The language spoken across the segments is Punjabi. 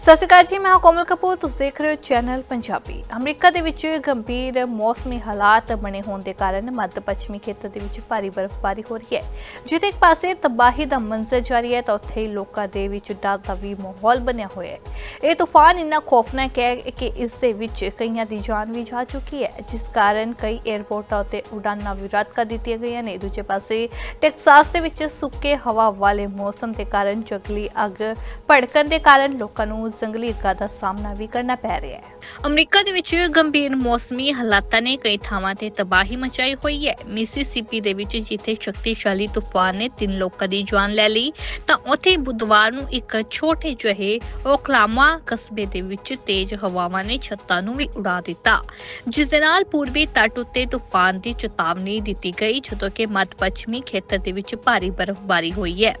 ਸਤਿ ਸ਼੍ਰੀ ਅਕਾਲ ਜੀ, ਮੈਂ ਕੋਮਲ ਕਪੂਰ, ਤੁਸੀਂ ਦੇਖ ਰਹੇ ਹੋ ਚੈਨਲ ਪੰਜਾਬੀ। ਅਮਰੀਕਾ ਦੇ ਵਿੱਚ ਗੰਭੀਰ ਮੌਸਮੀ ਹਾਲਾਤ ਬਣੇ ਹੋਣ ਦੇ ਕਾਰਨ ਮੱਧ ਪੱਛਮੀ ਖੇਤਰ ਦੇ ਵਿੱਚ ਭਾਰੀ ਬਰਫ਼ਬਾਰੀ ਹੋ ਰਹੀ ਹੈ। ਜਿੱਥੇ ਇੱਕ ਪਾਸੇ ਤਬਾਹੀ ਦਾ ਮੰਜ਼ਰ ਜਾਰੀ ਹੈ ਤਾਂ ਉੱਥੇ ਹੀ ਲੋਕਾਂ ਦੇ ਵਿੱਚ ਡਰ ਦਾ ਵੀ ਮਾਹੌਲ ਬਣਿਆ ਹੋਇਆ ਹੈ। ਇਹ ਤੂਫਾਨ ਇੰਨਾ ਖੌਫਨਾਕ ਹੈ ਕਿ ਇਸ ਦੇ ਵਿੱਚ ਕਈਆਂ ਦੀ ਜਾਨ ਵੀ ਜਾ ਚੁੱਕੀ ਹੈ, ਜਿਸ ਕਾਰਨ ਕਈ 에ਅਰਪੋਰਟਾਂ ਉੱਤੇ ਉਡਾਨਾਂ ਵੀ ਰੱਦ ਕਰ ਦਿੱਤੀਆਂ ਗਈਆਂ ਨੇ। ਦੂਜੇ ਪਾਸੇ ਟੈਕਸਾਸ ਦੇ ਵਿੱਚ ਸੁੱਕੇ ਹਵਾ ਵਾਲੇ ਮੌਸਮ ਦੇ ਕਾਰਨ ਜੰਗਲੀ ਅੱਗ ਭੜਕਣ ਦੇ ਕਾਰਨ ਲੋਕਾਂ ਨੂੰ ਜੰਗਲੀ ਅੱਗਾਂ ਦਾ ਸਾਹਮਣਾ ਵੀ ਕਰਨਾ ਪੈ ਰਿਹਾ ਹੈ। ਅਮਰੀਕਾ ਦੇ ਵਿੱਚ ਗੰਭੀਰ ਮੌਸਮੀ ਹਾਲਾਤਾਂ ਨੇ ਕਈ ਥਾਵਾਂ ਤੇ ਤਬਾਹੀ ਮਚਾਈ ਹੋਈ ਹੈ। ਮਿਸੀਸਿਪੀ ਦੇ ਵਿੱਚ ਜਿੱਥੇ ਸ਼ਕਤੀਸ਼ਾਲੀ ਤੂਫਾਨ ਨੇ ਤਿੰਨ ਲੋਕਾਂ ਦੀ ਜਾਨ ਲੈ ਲਈ, ਤਾਂ ਉੱਥੇ ਬੁੱਧਵਾਰ ਨੂੰ ਇੱਕ ਛੋਟੇ ਜਿਹੇ ਓਕਲਾਮਾ ਕਸਬੇ ਦੇ ਵਿੱਚ ਤੇਜ਼ ਹਵਾਵਾਂ ਨੇ ਛੱਤਾਂ ਨੂੰ ਵੀ ਉਡਾ ਦਿੱਤਾ। ਜਿਸ ਦੇ ਨਾਲ ਪੂਰਬੀ ਤੱਟ ਉੱਤੇ ਤੂਫਾਨ ਦੀ ਚੇਤਾਵਨੀ ਦਿੱਤੀ ਗਈ, ਜਦੋਂ ਕਿ ਮੱਧ ਪੱਛਮੀ ਖੇਤਰ ਦੇ ਵਿੱਚ ਭਾਰੀ ਬਰਫ਼ਬਾਰੀ ਹੋਈ ਹੈ।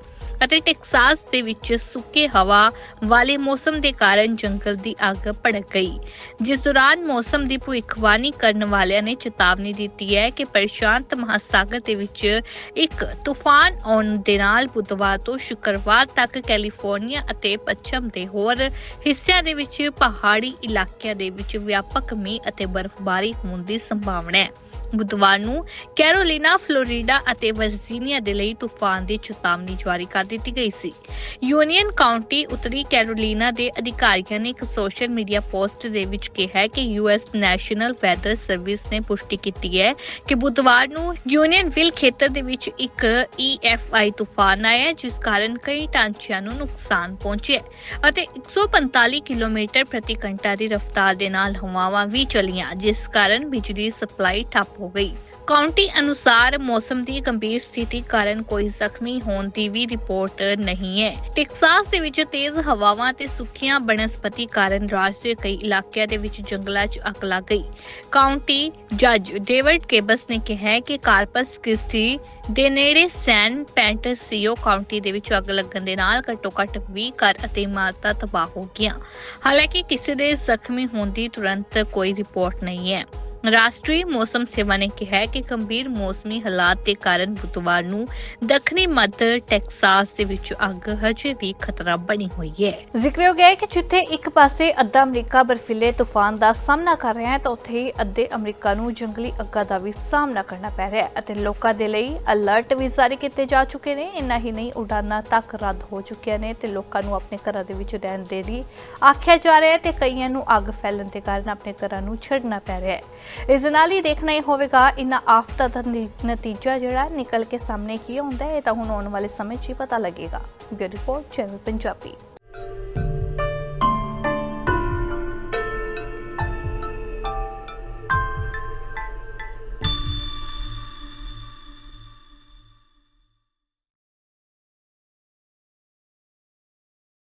ਅਤੇ ਟੈਕਸਾਸ ਦੇ ਵਿੱਚ ਸੁੱਕੇ ਹਵਾ ਵਾਲੇ ਮੌਸਮ ਦੇ ਕਾਰਨ ਜੰਗਲ ਦੀ ਅੱਗ ਭੜਕ ਗਈ। ਜਿਸ ਦੌਰਾਨ ਮੌਸਮ ਦੀ ਭਵਿੱਖਬਾਣੀ ਕਰਨ ਵਾਲਿਆਂ ਨੇ ਚੇਤਾਵਨੀ ਦਿੱਤੀ ਹੈ ਕਿ ਪ੍ਰਸ਼ਾਂਤ ਮਹਾਸਾਗਰ ਦੇ ਵਿੱਚ ਇੱਕ ਤੂਫਾਨ ਆਉਣ ਦੇ ਨਾਲ ਬੁੱਧਵਾਰ ਤੋਂ ਸ਼ੁੱਕਰਵਾਰ ਤੱਕ ਕੈਲੀਫੋਰਨੀਆ ਅਤੇ ਪੱਛਮ ਦੇ ਹੋਰ ਹਿੱਸਿਆਂ ਦੇ ਵਿੱਚ ਪਹਾੜੀ ਇਲਾਕਿਆਂ ਦੇ ਵਿੱਚ ਵਿਆਪਕ ਮੀਂਹ ਅਤੇ ਬਰਫ਼ਬਾਰੀ ਹੋਣ ਦੀ ਸੰਭਾਵਨਾ ਹੈ। ਬੁੱਧਵਾਰ ਨੂੰ ਕੈਰੋਲੀਨਾ, ਫਲੋਰੀਡਾ ਅਤੇ ਵਰਜੀਨੀਆ ਦੇ ਲਈ ਤੂਫਾਨ ਦੀ ਚੇਤਾਵਨੀ ਜਾਰੀ ਕਰ ਦਿੱਤੀ ਗਈ ਸੀ। ਯੂਨੀਅਨ ਕਾਉਂਟੀ ਉੱਤਰੀ ਕੈਰੋਲੀਨਾ ਦੇ ਅਧਿਕਾਰੀਆਂ ਨੇ ਇੱਕ ਸੋਸ਼ਲ ਮੀਡੀਆ ਪੋਸਟ ਦੇ ਵਿੱਚ ਕਿਹਾ ਹੈ ਕਿ ਯੂਐਸ ਨੈਸ਼ਨਲ ਵੈਦਰ ਸਰਵਿਸ ਨੇ ਪੁਸ਼ਟੀ ਕੀਤੀ ਹੈ ਕਿ ਬੁੱਧਵਾਰ ਨੂੰ ਯੂਨੀਅਨਵਿਲ ਖੇਤਰ ਦੇ ਵਿੱਚ ਇੱਕ EFI ਤੂਫਾਨ ਆਇਆ ਜਿਸ ਕਾਰਨ ਕਈ ਢਾਂਚਿਆਂ ਨੂੰ ਨੁਕਸਾਨ ਪਹੁੰਚਿਆ ਹੈ ਅਤੇ 145 ਕਿਲੋਮੀਟਰ ਪ੍ਰਤੀ ਘੰਟਾ ਦੀ ਰਫ਼ਤਾਰ ਦੇ ਨਾਲ ਹਵਾਵਾਂ ਵੀ ਚਲੀਆਂ, ਜਿਸ ਕਾਰਨ ਬਿਜਲੀ ਸਪਲਾਈ ਠੱਪ ਹੋ ਗਈ। ਕਾਉਂਟੀ ਅਨੁਸਾਰ ਮੌਸਮ ਦੀ ਗੰਭੀਰ ਸਥਿਤੀ ਕਾਰਨ ਕੋਈ ਜ਼ਖਮੀ ਹੋਣ ਦੀ ਵੀ ਰਿਪੋਰਟ ਨਹੀਂ ਹੈ। ਟੈਕਸਾਸ ਦੇ ਵਿੱਚ ਤੇਜ਼ ਹਵਾਵਾਂ ਤੇ ਸੁੱਕੀਆਂ ਬਨਸਪਤੀ ਕਾਰਨ ਰਾਜ ਦੇ ਕਈ ਇਲਾਕਿਆਂ ਦੇ ਵਿੱਚ ਜੰਗਲਾਂ 'ਚ ਅੱਗ ਲੱਗ ਗਈ। ਕਾਉਂਟੀ ਜੱਜ ਡੇਵਿਡ ਕੇਬਸ ਨੇ ਕਿਹਾ ਕਿ ਕਾਰਪਸ ਕ੍ਰਿਸਟੀ ਦੇ ਨੇੜੇ ਸੈਨ ਪੈਂਟਸੀਓ ਕਾਉਂਟੀ ਦੇ ਵਿੱਚ ਅੱਗ ਲੱਗਣ ਦੇ ਨਾਲ ਘੱਟੋ-ਘੱਟ 20 ਘਰ ਅਤੇ ਇਮਾਰਤਾਂ ਤਬਾਹ ਹੋ ਗਈਆਂ। ਹਾਲਾਂਕਿ ਕਿਸੇ ਦੇ ਜ਼ਖਮੀ ਹੋਣ ਦੀ ਤੁਰੰਤ ਕੋਈ ਰਿਪੋਰਟ ਨਹੀਂ ਹੈ। ਰਾਸ਼ਟਰੀ ਮੌਸਮ ਸੇਵਾ ਨੇ ਕਿਹਾ ਹੈ ਕਿ ਗੰਭੀਰ ਮੌਸਮੀ ਹਾਲਾਤ ਦੇ ਕਾਰਨ ਬੁੱਧਵਾਰ ਨੂੰ ਦੱਖਣੀ ਮੱਧ ਟੈਕਸਾਸ ਦੇ ਵਿੱਚ ਅੱਗ ਹਜੇ ਵੀ ਖਤਰਾ ਬਣੀ ਹੋਈ ਹੈ। ਜ਼ਿਕਰ ਹੈ ਕਿ ਜਿੱਥੇ ਇੱਕ ਪਾਸੇ ਅੱਧਾ ਅਮਰੀਕਾ ਬਰਫੀਲੇ ਤੂਫਾਨ ਦਾ ਸਾਹਮਣਾ ਕਰ ਰਿਹਾ ਹੈ, ਤਾਂ ਉੱਥੇ ਹੀ ਅੱਧੇ ਅਮਰੀਕਾ ਨੂੰ ਜੰਗਲੀ ਅੱਗਾਂ ਦਾ ਵੀ ਸਾਹਮਣਾ ਕਰਨਾ ਪੈ ਰਿਹਾ ਹੈ ਅਤੇ ਲੋਕਾਂ ਦੇ ਲਈ ਅਲਰਟ ਵੀ ਜਾਰੀ ਕੀਤੇ ਜਾ ਚੁੱਕੇ ਨੇ। ਇੰਨਾ ਹੀ ਨਹੀਂ, ਉਡਾਨਾਂ ਤੱਕ ਰੱਦ ਹੋ ਚੁੱਕੀਆਂ ਨੇ ਤੇ ਲੋਕਾਂ ਨੂੰ ਆਪਣੇ ਘਰਾਂ ਦੇ ਵਿੱਚ ਰਹਿਣ ਦੇ ਲਈ ਆਖਿਆ ਜਾ ਰਿਹਾ ਹੈ ਤੇ ਕਈਆਂ ਨੂੰ ਅੱਗ ਫੈਲਣ ਦੇ ਕਾਰਨ ਆਪਣੇ ਘਰਾਂ ਨੂੰ ਛੱਡਣਾ ਪੈ ਰਿਹਾ ਹੈ। ਇਸ ਨਾਲ ਹੀ ਦੇਖਣਾ ਇਹ ਹੋਵੇਗਾ ਇਨ੍ਹਾਂ ਆਫਤਾਂ ਦਾ ਨਤੀਜਾ ਜਿਹੜਾ ਨਿਕਲ ਕੇ ਸਾਹਮਣੇ ਕੀ ਆਉਂਦਾ ਹੈ, ਇਹ ਤਾਂ ਹੁਣ ਆਉਣ ਵਾਲੇ ਸਮੇਂ 'ਚ ਹੀ ਪਤਾ ਲੱਗੇਗਾ। Beauty report, channel Punjabi.